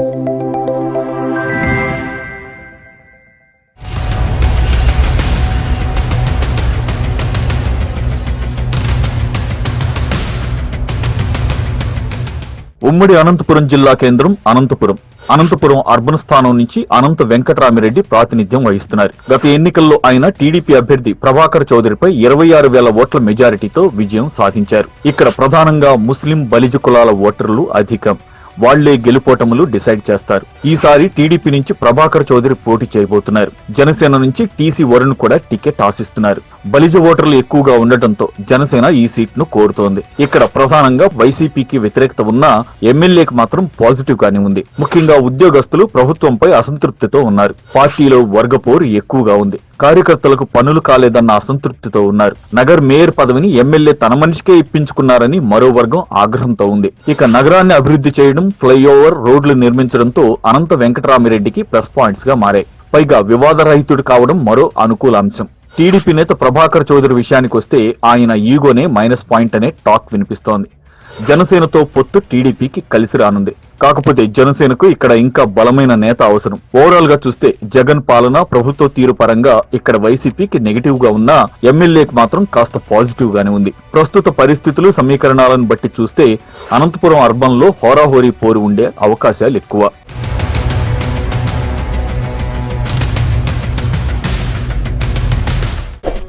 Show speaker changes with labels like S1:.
S1: ఉమ్మడి అనంతపురం జిల్లా కేంద్రం అనంతపురం. అనంతపురం అర్బన్ స్థానం నుంచి అనంత వెంకటరామిరెడ్డి ప్రాతినిధ్యం వహిస్తున్నారు. గత ఎన్నికల్లో ఆయన టీడీపీ అభ్యర్థి ప్రభాకర్ చౌదరిపై ఇరవై ఆరు వేల ఓట్ల మెజారిటీతో విజయం సాధించారు. ఇక్కడ ప్రధానంగా ముస్లిం బలిజ కులాల ఓటర్లు అధికం. వాళ్ళే గెలుపోటములు డిసైడ్ చేస్తారు. ఈసారి టీడీపీ నుంచి ప్రభాకర్ చౌదరి పోటీ చేయబోతున్నారు. జనసేన నుంచి టీసీ వరుణ్ కూడా టికెట్ ఆశిస్తున్నారు. బలిజ ఓటర్లు ఎక్కువగా ఉండటంతో జనసేన ఈ సీట్ను కోరుతోంది. ఇక్కడ ప్రధానంగా వైసీపీకి వ్యతిరేకత ఉన్నా ఎమ్మెల్యేకి మాత్రం పాజిటివ్ గానే ఉంది. ముఖ్యంగా ఉద్యోగస్తులు ప్రభుత్వంపై అసంతృప్తితో ఉన్నారు. పార్టీలో వర్గపోరు ఎక్కువగా ఉంది. కార్యకర్తలకు పనులు కాలేదన్న అసంతృప్తితో ఉన్నారు. నగర్ మేయర్ పదవిని ఎమ్మెల్యే తన మనిషికే ఇప్పించుకున్నారని మరో వర్గం ఆగ్రహంతో ఉంది. ఇక నగరాన్ని అభివృద్ధి చేయడం ఫ్లైఓవర్ రోడ్లు నిర్మించడంతో అనంత వెంకటరామిరెడ్డికి ప్లస్ పాయింట్స్గా మారాయి. పైగా వివాదరహితుడు కావడం మరో అనుకూల అంశం టీడీపీ నేత ప్రభాకర్ చౌదరి విషయానికి వస్తే ఆయన ఈగోనే మైనస్ పాయింట్ అనే టాక్ వినిపిస్తోంది. జనసేనతో పొత్తు టీడీపీకి కలిసి రానుంది. కాకపోతే జనసేనకు ఇక్కడ ఇంకా బలమైన నేత అవసరం. ఓవరాల్గా చూస్తే జగన్ పాలన ప్రభుత్వ తీరు పరంగా ఇక్కడ వైసీపీకి నెగిటివ్గా ఉన్నా ఎమ్మెల్యేకి మాత్రం కాస్త పాజిటివ్ గానే ఉంది. ప్రస్తుత పరిస్థితులు సమీకరణాలను బట్టి చూస్తే అనంతపురం అర్బన్లో హోరాహోరీ పోరు ఉండే అవకాశాలు ఎక్కువ.